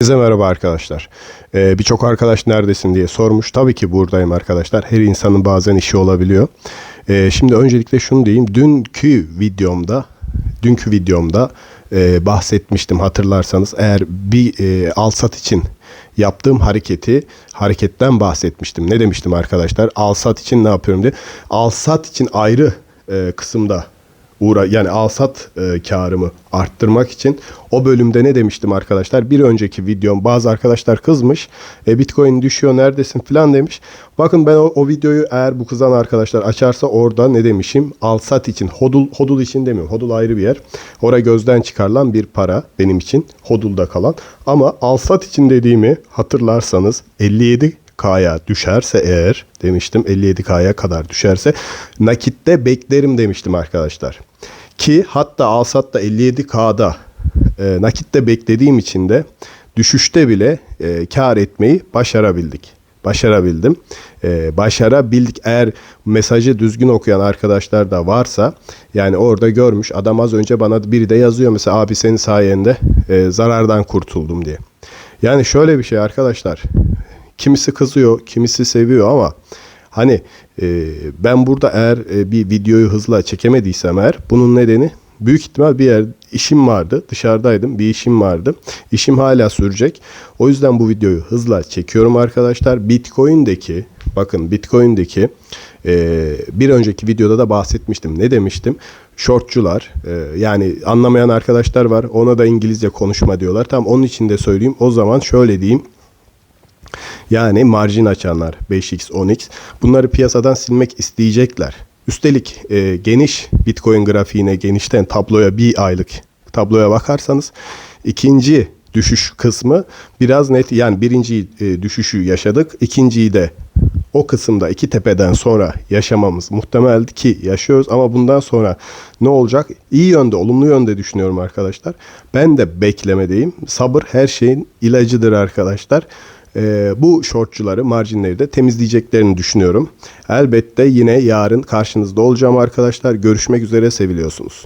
Herkese merhaba arkadaşlar. Ee, Birçok arkadaş neredesin diye sormuş. Tabii ki buradayım arkadaşlar. Her insanın bazen işi olabiliyor. Ee, şimdi öncelikle şunu diyeyim. Dünkü videomda, dünkü videomda e, bahsetmiştim hatırlarsanız. Eğer bir e, alsat için yaptığım hareketi, hareketten bahsetmiştim. Ne demiştim arkadaşlar? Alsat için ne yapıyorum diye. Alsat için ayrı e, kısımda uğra yani alsat e, karımı arttırmak için o bölümde ne demiştim arkadaşlar? Bir önceki videom bazı arkadaşlar kızmış. E, Bitcoin düşüyor neredesin falan demiş. Bakın ben o, o videoyu eğer bu kızan arkadaşlar açarsa orada ne demişim? Alsat için hodul hodul için demiyorum. Hodul ayrı bir yer. Oraya gözden çıkarılan bir para benim için hodulda kalan. Ama alsat için dediğimi hatırlarsanız 57 K'ya düşerse eğer demiştim 57K'ya kadar düşerse nakitte beklerim demiştim arkadaşlar. Ki hatta alsatta 57K'da e, nakitte beklediğim için de düşüşte bile e, kar etmeyi başarabildik. Başarabildim. E, başarabildik. Eğer mesajı düzgün okuyan arkadaşlar da varsa yani orada görmüş adam az önce bana biri de yazıyor mesela abi senin sayende e, zarardan kurtuldum diye. Yani şöyle bir şey arkadaşlar. Kimisi kızıyor, kimisi seviyor ama hani e, ben burada eğer e, bir videoyu hızla çekemediysem eğer bunun nedeni büyük ihtimal bir yer işim vardı. Dışarıdaydım. Bir işim vardı. İşim hala sürecek. O yüzden bu videoyu hızla çekiyorum arkadaşlar. Bitcoin'deki bakın Bitcoin'deki e, bir önceki videoda da bahsetmiştim. Ne demiştim? Shortçular e, yani anlamayan arkadaşlar var. Ona da İngilizce konuşma diyorlar. Tam onun için de söyleyeyim. O zaman şöyle diyeyim. Yani marjin açanlar 5x, 10x bunları piyasadan silmek isteyecekler. Üstelik e, geniş Bitcoin grafiğine, genişten tabloya bir aylık tabloya bakarsanız ikinci düşüş kısmı biraz net yani birinci e, düşüşü yaşadık. ikinciyi de o kısımda iki tepeden sonra yaşamamız muhtemeldi ki yaşıyoruz ama bundan sonra ne olacak? İyi yönde, olumlu yönde düşünüyorum arkadaşlar. Ben de beklemedeyim. Sabır her şeyin ilacıdır arkadaşlar. Ee, bu shortçuları, marjinleri de temizleyeceklerini düşünüyorum. Elbette yine yarın karşınızda olacağım arkadaşlar. Görüşmek üzere seviliyorsunuz.